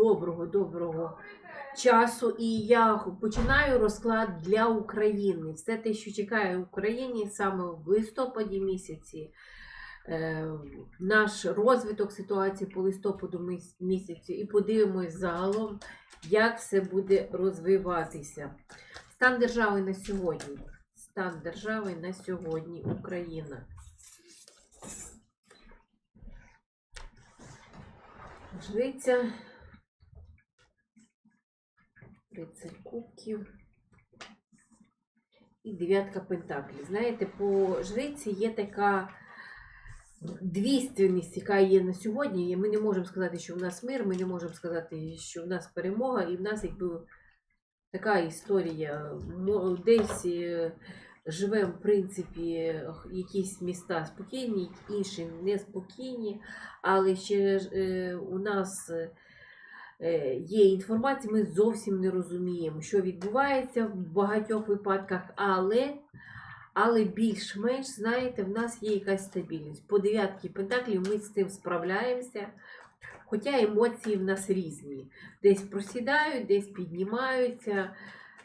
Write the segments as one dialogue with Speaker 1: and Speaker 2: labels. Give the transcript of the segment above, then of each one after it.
Speaker 1: доброго, доброго часу. І я починаю розклад для України. Все те, що чекає в Україні саме в листопаді місяці. е, Наш розвиток ситуації по листопаду міс- місяцю і подивимось загалом, як все буде розвиватися. Стан держави на сьогодні. Стан держави на сьогодні Україна. Жриця. 30 кубків. І дев'ятка пентаклів. Знаєте, по жриці є така двійственність, яка є на сьогодні. Ми не можемо сказати, що в нас мир, ми не можемо сказати, що в нас перемога, і в нас якби така історія. Десь е, живемо, в принципі, якісь міста спокійні, інші неспокійні, але ще е, у нас. Е, є інформація, ми зовсім не розуміємо, що відбувається в багатьох випадках, але, але більш-менш, знаєте, в нас є якась стабільність. По дев'ятки пентаклів ми з цим справляємося. Хоча емоції в нас різні. Десь просідають, десь піднімаються.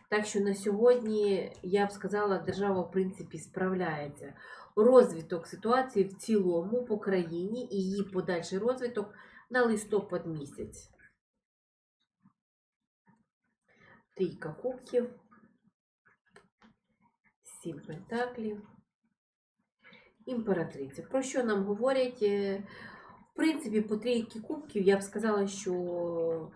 Speaker 1: Так що на сьогодні, я б сказала, держава, в принципі, справляється. Розвиток ситуації в цілому по країні і її подальший розвиток на листопад місяць. Трійка кубків, сім пентаклів, імператриця. Про що нам говорять? Е, В принципі, по трійки кубків я б сказала, що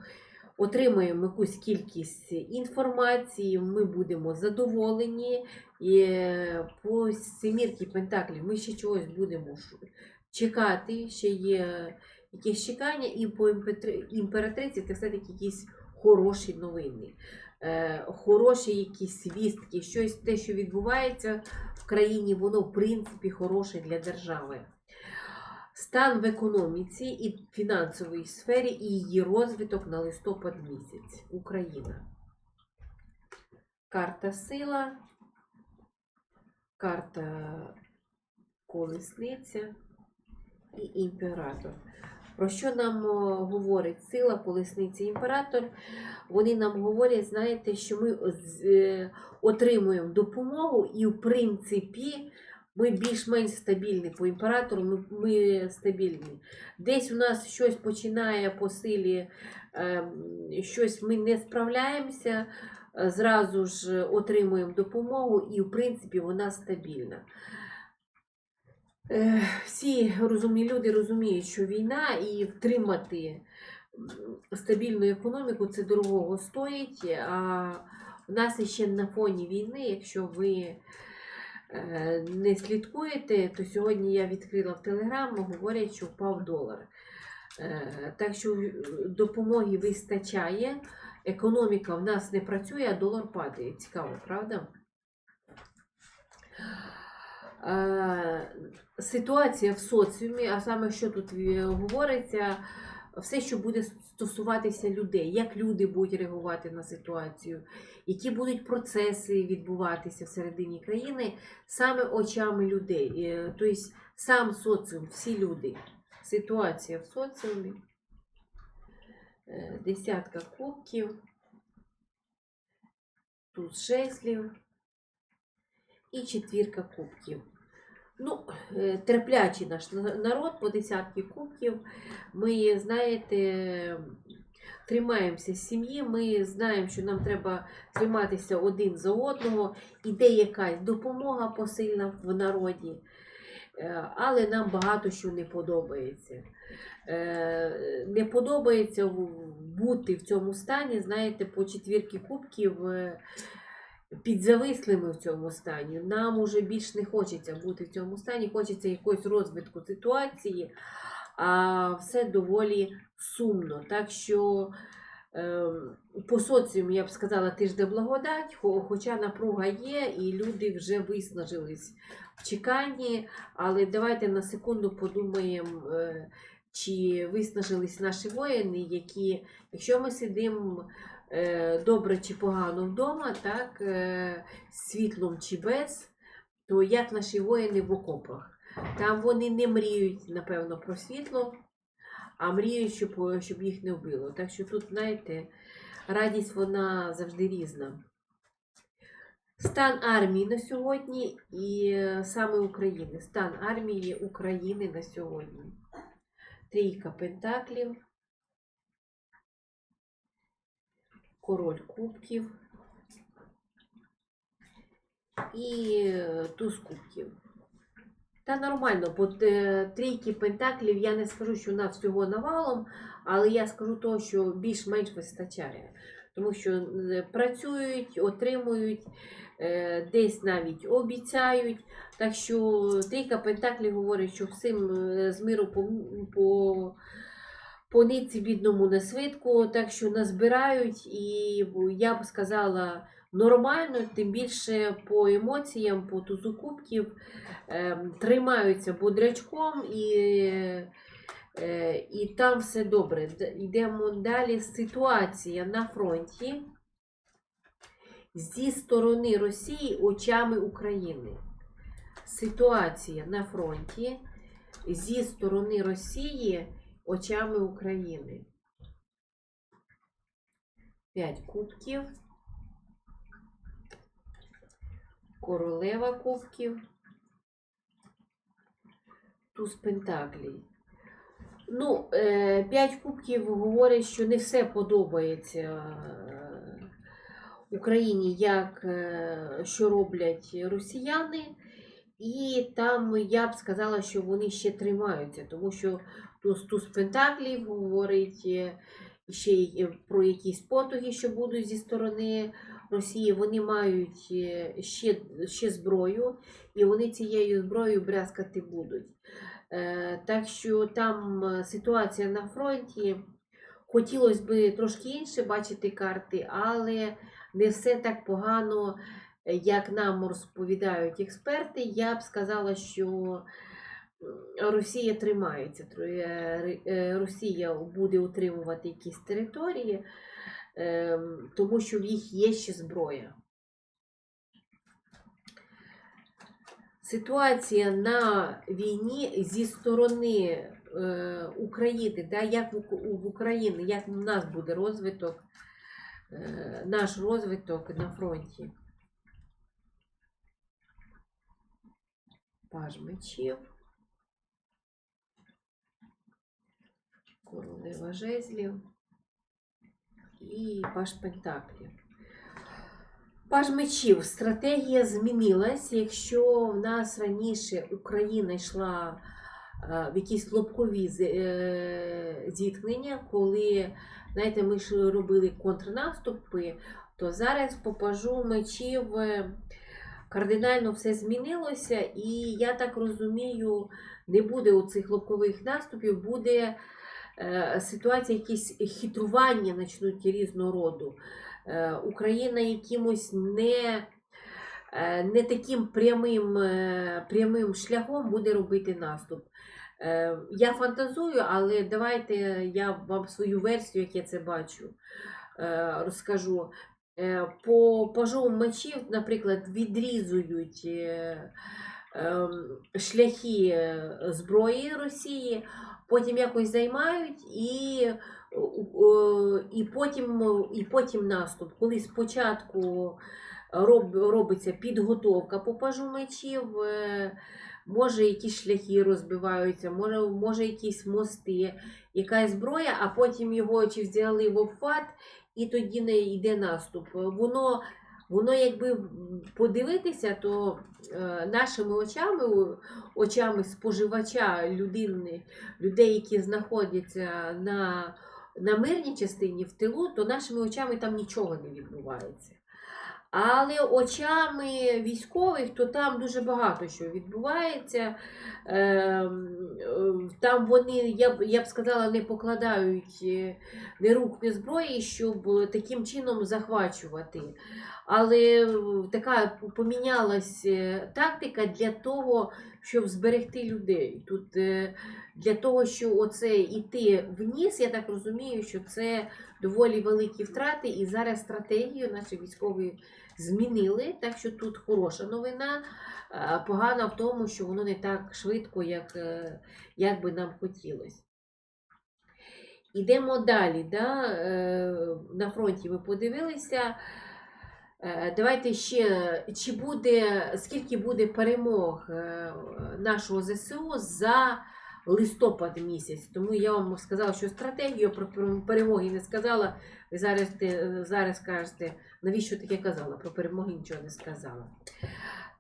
Speaker 1: отримаємо якусь кількість інформації, ми будемо задоволені. І е, по семірки пентаклів ми ще чогось будемо чекати, ще є якісь чекання, і по імператриці це все-таки якісь хороші новини хороші якісь звістки, щось те, що відбувається в країні, воно в принципі хороше для держави. Стан в економіці і фінансовій сфері і її розвиток на листопад місяць. Україна. Карта сила, карта колесниця і імператор. Про що нам говорить сила, колесниця імператор? Вони нам говорять, знаєте, що ми е, отримуємо допомогу, і в принципі ми більш-менш стабільні по імператору, ми, ми стабільні. Десь у нас щось починає по силі, ем, щось ми не справляємося, е, зразу ж отримуємо допомогу, і в принципі вона стабільна. Е, Всі розумні люди розуміють, що війна і втримати стабільну економіку це дорогого стоїть. А у нас ще на фоні війни, якщо ви е, не слідкуєте, то сьогодні я відкрила в Телеграм, говорять, що впав долар. Е, Так що допомоги вистачає, економіка в нас не працює, а долар падає. Цікаво, правда? Ситуація в соціумі, а саме що тут е, говориться, все, що буде стосуватися людей, як люди будуть реагувати на ситуацію, які будуть процеси відбуватися всередині країни саме очами людей. Е, Тобто сам соціум, всі люди. Ситуація в соціумі. Е, Десятка кубків. Тут жезлів. І четвірка кубків. Ну, е, терплячий наш народ по десятки кубків. Ми, знаєте, тримаємося з сім'ї, ми знаємо, що нам треба триматися один за одного. Іде якась допомога посильна в народі, е, але нам багато що не подобається. Е, Не подобається бути в цьому стані, знаєте, по четвірки кубків. Підзавислими в цьому стані. Нам уже більш не хочеться бути в цьому стані, хочеться якогось розвитку ситуації, а все доволі сумно. Так що ем, по соціуму я б сказала, ти жде благодать, хоча напруга є, і люди вже виснажились в чеканні. Але давайте на секунду подумаємо. е, Чи виснажились наші воїни, які, якщо ми сидимо добре чи погано вдома, так, е, світлом чи без, то як наші воїни в окопах. Там вони не мріють, напевно, про світло, а мріють, щоб, щоб їх не вбило. Так що тут, знаєте, радість вона завжди різна. Стан армії на сьогодні і е, саме України. Стан армії України на сьогодні. Трійка пентаклів. Король кубків. І е, туз кубків. Та нормально, бо е, трійки пентаклів я не скажу, що нас всього навалом, але я скажу то, що більш-менш вистачає. Тому що е, працюють, отримують, десь навіть обіцяють. Так що трійка пентаклів говорить, що всім з миру по, по, нитці бідному не свитку, так що назбирають, і я б сказала нормально, тим більше по емоціям, по тузу кубків е, тримаються бодрячком і, е, і там все добре. Йдемо далі. Ситуація на фронті зі сторони Росії очами України. Ситуація на фронті зі сторони Росії очами України. П'ять кубків. Королева кубків. Туз Пентаклій. Ну, е, п'ять кубків говорить, що не все подобається е, Україні, як е, що роблять росіяни. І там я б сказала, що вони ще тримаються, тому що туз, туз Пентаклів говорить е, ще й е, про якісь потуги, що будуть зі сторони Росії. Вони мають е, ще, ще зброю, і вони цією зброєю брязкати будуть. Так що там ситуація на фронті. Хотілося б трошки інше бачити карти, але не все так погано, як нам розповідають експерти. Я б сказала, що Росія тримається. Тр- е, Росія буде утримувати якісь території, ем, тому що в їх є ще зброя. Ситуація на війні зі сторони е, України, да, як в, Україні, як в нас буде розвиток, е, наш розвиток на фронті. Паж мечів. Королева жезлів і паж пентаклів. Паж мечів. Стратегія змінилась. Якщо в нас раніше Україна йшла е, в якісь лобкові е, зіткнення, коли знаєте, ми робили контрнаступи, то зараз по пажу мечів е, кардинально все змінилося, і я так розумію, не буде у цих лобкових наступів, буде ситуація, якісь хитрування почнуть різного роду. Е, Україна якимось не, е, не таким прямим, е, прямим шляхом буде робити наступ. Е, Я фантазую, але давайте я вам свою версію, як я це бачу, е, розкажу. Е, По пажу мечів, наприклад, відрізують е, ем, шляхи е, зброї Росії, потім якось займають і і потім, і потім наступ. Коли спочатку роб, робиться підготовка по пажу мечів, е, може якісь шляхи розбиваються, може, може якісь мости, якась зброя, а потім його чи взяли в обхват, і тоді не йде наступ. Воно, воно якби подивитися, то е, нашими очами, очами споживача, людини, людей, які знаходяться на на мирній частині в тилу, то нашими очами там нічого не відбувається. Але очами військових, то там дуже багато що відбувається. Ем, е, Там вони, я б, я б сказала, не покладають ні рук, ні зброї, щоб таким чином захвачувати. Але така помінялась е, тактика для того, щоб зберегти людей. Тут е, для того, що оце йти вниз, я так розумію, що це доволі великі втрати, і зараз стратегію наші військові змінили. Так що тут хороша новина. Погана в тому, що воно не так швидко, як, е, як би нам хотілося. Ідемо далі. Да? Е, На фронті ви подивилися. Е, Давайте ще, чи буде, скільки буде перемог е, нашого ЗСУ за листопад місяць. Тому я вам сказала, що стратегію про перемоги не сказала. Ви зараз, зараз кажете, навіщо таке казала? Про перемоги нічого не сказала.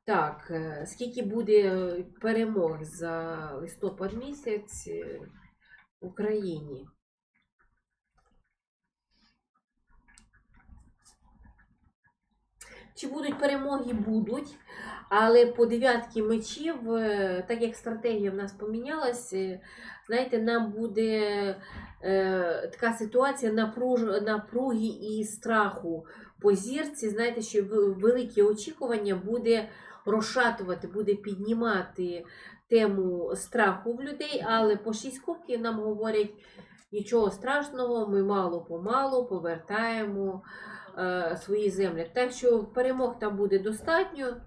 Speaker 1: Так, е, скільки буде перемог за листопад місяць в Україні? Чи будуть перемоги? Будуть. Але по дев'ятки мечів, е, так як стратегія в нас помінялась, е, знаєте, нам буде е, така ситуація напруж, напруги і страху по зірці. Знаєте, що в- велике очікування буде розшатувати, буде піднімати тему страху в людей, але по шість кубків нам говорять нічого страшного, ми мало-помалу повертаємо е, свої землі. Так що перемог там буде достатньо.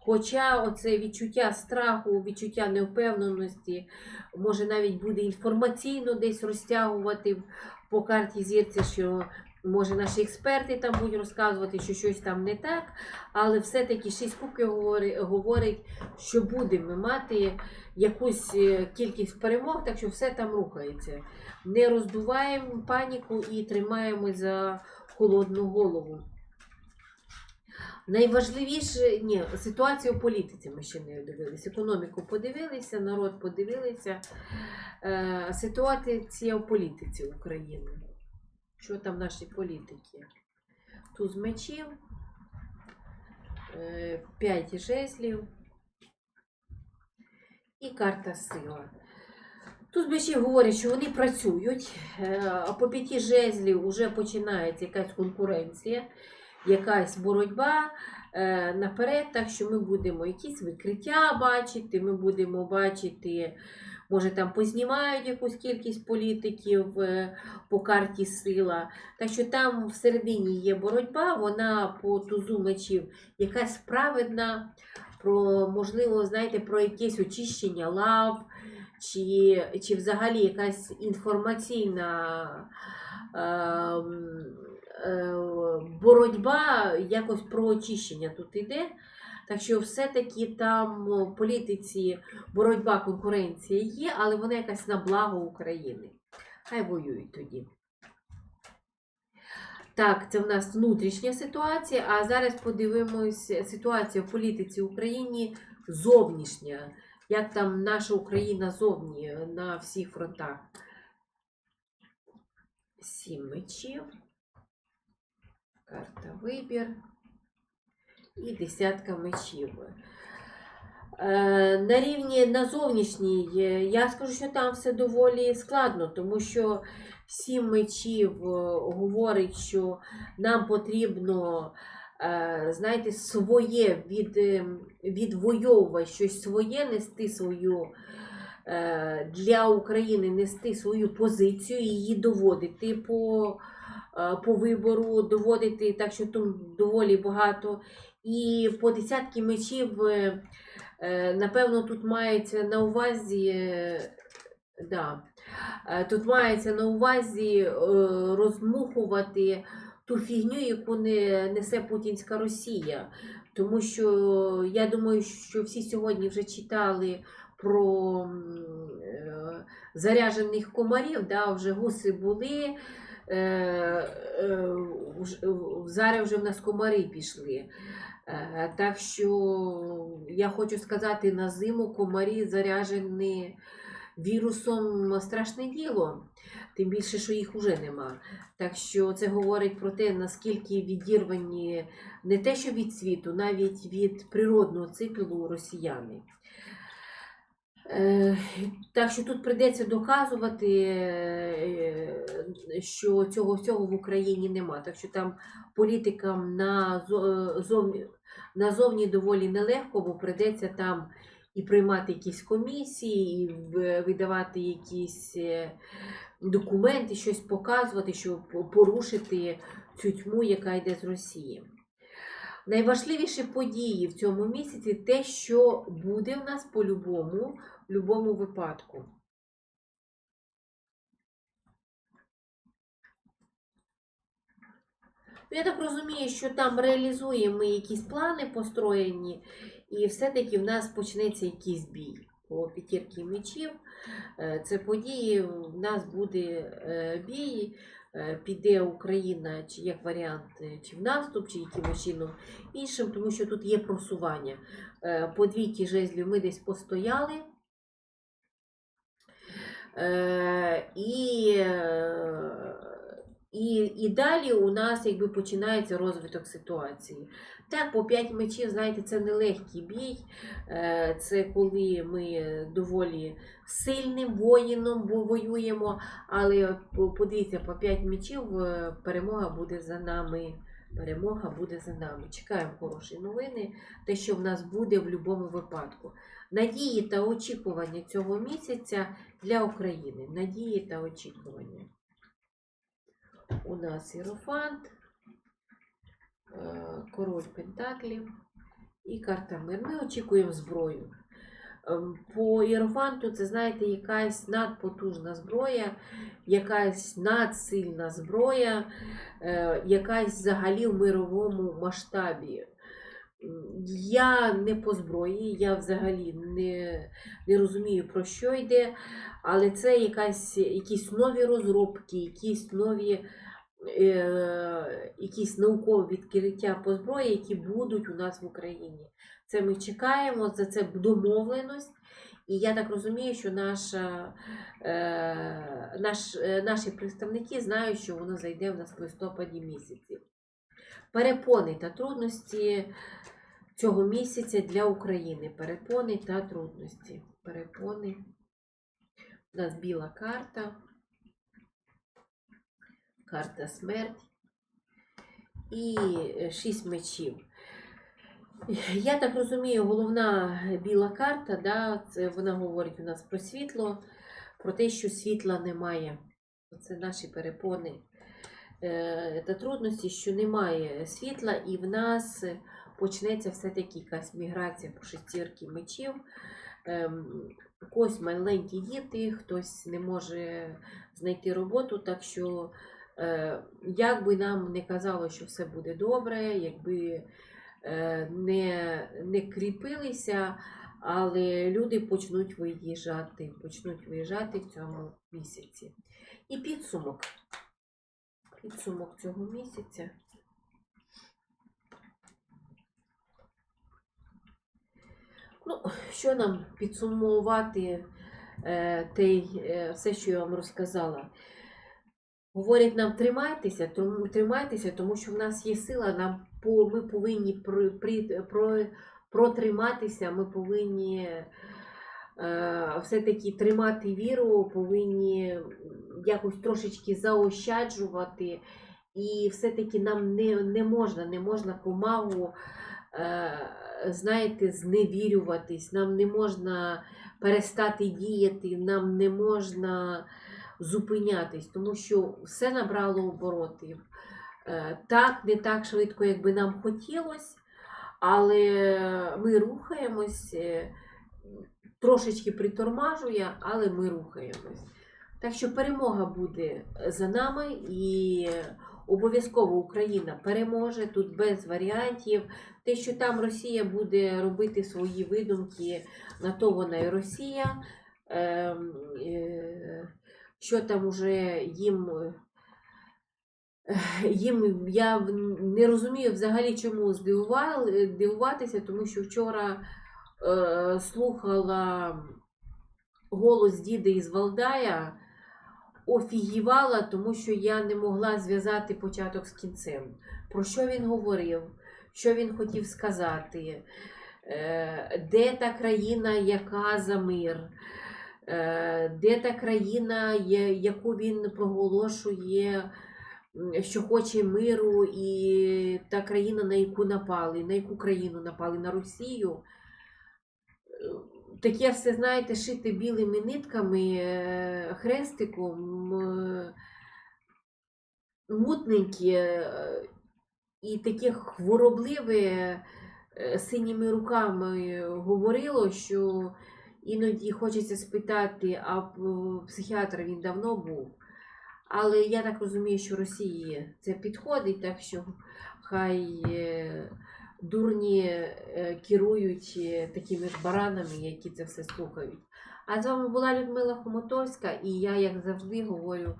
Speaker 1: Хоча оце відчуття страху, відчуття невпевненості, може навіть буде інформаційно десь розтягувати по карті зірці, що може наші експерти там будуть розказувати, що щось там не так, але все-таки шість кубків говорить, говорить, що будемо мати якусь е, кількість перемог, так що все там рухається. Не роздуваємо паніку і тримаємо за холодну голову. Найважливіше, ні, ситуацію в політиці ми ще не дивилися. Економіку подивилися, народ подивилися. Е, ситуація в політиці України. Що там наші політики? Туз мечів, е, п'ять жезлів і карта сила. Тут мечів говорять, що вони працюють, е, а по п'яті жезлів вже починається якась конкуренція якась боротьба е, наперед, так що ми будемо якісь викриття бачити, ми будемо бачити, може там познімають якусь кількість політиків е, по карті сила. Так що там всередині є боротьба, вона по тузу мечів якась праведна, про, можливо, знаєте, про якесь очищення лав. Чи, чи взагалі якась інформаційна ем, е, боротьба якось про очищення тут іде. Так що все-таки там в політиці боротьба, конкуренція є, але вона якась на благо України. Хай воюють тоді. Так, це в нас внутрішня ситуація, а зараз подивимось ситуація в політиці в Україні зовнішня. Як там наша Україна зовні на всіх фронтах. Сім мечів. Карта вибір. І десятка мечів. Е, На рівні на зовнішній, е, я скажу, що там все доволі складно, тому що сім мечів е, говорить, що нам потрібно, е, знаєте, своє від, е, відвоювати щось своє, нести свою е, для України, нести свою позицію, її доводити по, е, по вибору, доводити так, що тут доволі багато. І по десятки мечів, е, е, напевно, тут мається на увазі. е, Да. Е, Тут мається на увазі е, роздмухувати ту фігню, яку не несе путінська Росія. Тому що я думаю, що всі сьогодні вже читали про е, заряжених комарів, да, вже гуси були. Е, е, зараз вже в нас комари пішли. Так що я хочу сказати, на зиму комарі заряжені вірусом страшне діло, тим більше, що їх уже нема. Так що це говорить про те, наскільки відірвані не те, що від світу, навіть від природного циклу росіяни. Е, Так що тут прийдеться доказувати, е, що цього всього в Україні нема. Так що там політикам на зо- зовні, назовні доволі нелегко, бо прийдеться там і приймати якісь комісії, і видавати якісь е, документи, щось показувати, щоб порушити цю тьму, яка йде з Росії. Найважливіші події в цьому місяці те, що буде в нас по-любому, в будь-якому випадку. Я так розумію, що там реалізуємо якісь плани построєні, і все-таки в нас почнеться якийсь бій по п'ятірки мечів. Е, Це події, в нас буде е, бій, е, піде Україна чи як варіант, чи в наступ, чи якимось чином іншим, тому що тут є просування. По двійки жезлів ми десь постояли. І, і, і далі у нас якби починається розвиток ситуації. Так, по 5 мечів, знаєте, це не легкий бій. Е, Це коли ми доволі сильним воїном воюємо, але подивіться, по 5 мечів е, перемога буде за нами. Перемога буде за нами. Чекаємо хороші новини, те, що в нас буде в будь-якому випадку. Надії та очікування цього місяця для України. Надії та очікування. У нас Іерофант, е, король Пентаклів і карта Мир. Ми очікуємо зброю. Ем, По Іерофанту це, знаєте, якась надпотужна зброя, якась надсильна зброя, е, якась взагалі в мировому масштабі. Я не по зброї, я взагалі не, не розумію, про що йде, але це якась, якісь нові розробки, якісь нові е, якісь наукові відкриття по зброї, які будуть у нас в Україні. Це ми чекаємо, за це домовленість. І я так розумію, що наша, е, наш, е, наші представники знають, що воно зайде в нас в листопаді місяці. Перепони та трудності цього місяця для України. Перепони та трудності. Перепони. У нас біла карта. Карта смерть. І е, шість мечів. Я так розумію, головна біла карта, да, це вона говорить у нас про світло, про те, що світла немає. Це наші перепони та трудності, що немає світла, і в нас почнеться все-таки якась міграція по шестірки мечів. Ем, у когось маленькі діти, хтось не може знайти роботу, так що, е, як би нам не казало, що все буде добре, якби е, не, не кріпилися, але люди почнуть виїжджати, почнуть виїжджати в цьому місяці. І підсумок. Підсумок цього місяця. Ну, що нам підсумувати те, е, все, що я вам розказала? Говорять нам тримайтеся, тому тримайтеся, тому що в нас є сила, нам ми повинні при, при, про, протриматися, ми повинні все-таки тримати віру, повинні якось трошечки заощаджувати. І все-таки нам не, не можна, не можна помагу, е, знаєте, зневірюватись, нам не можна перестати діяти, нам не можна зупинятись, тому що все набрало оборотів. Е, Так, не так швидко, як би нам хотілося, але ми рухаємось, е, трошечки притормажує, але ми рухаємось. Так що перемога буде за нами і обов'язково Україна переможе тут без варіантів. Те, що там Росія буде робити свої видумки, на то вона і Росія. Ем, е, Що там уже їм. е, Їм я не розумію взагалі, чому здивували, дивуватися, тому що вчора е, слухала голос діда із Валдая, офігівала, тому що я не могла зв'язати початок з кінцем. Про що він говорив, що він хотів сказати, е, де та країна, яка за мир, е, де та країна, яку він проголошує, що хоче миру, і та країна, на яку напали, на яку країну напали, на Росію. Таке все, знаєте, шити білими нитками, е, хрестиком, е, мутненьке е, і таке хворобливе синіми руками говорило, що іноді хочеться спитати, а психіатр він давно був. Але я так розумію, що Росії це підходить, так що хай дурні е, керують такими ж баранами, які це все слухають. А з вами була Людмила Хомотовська, і я, як завжди, говорю: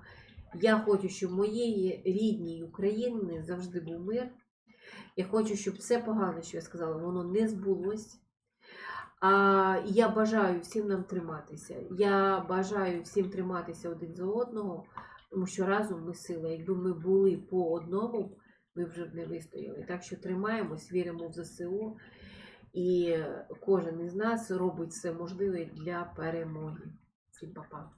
Speaker 1: я хочу, щоб моєї рідній України завжди був мир. Я хочу, щоб все погане, що я сказала, воно не збулось. А я бажаю всім нам триматися. Я бажаю всім триматися один за одного, тому що разом ми сила. Якби ми були по одному, ми вже не вистояли. Так що тримаємось, віримо в ЗСУ, і кожен із нас робить все можливе для перемоги. Всім па-па.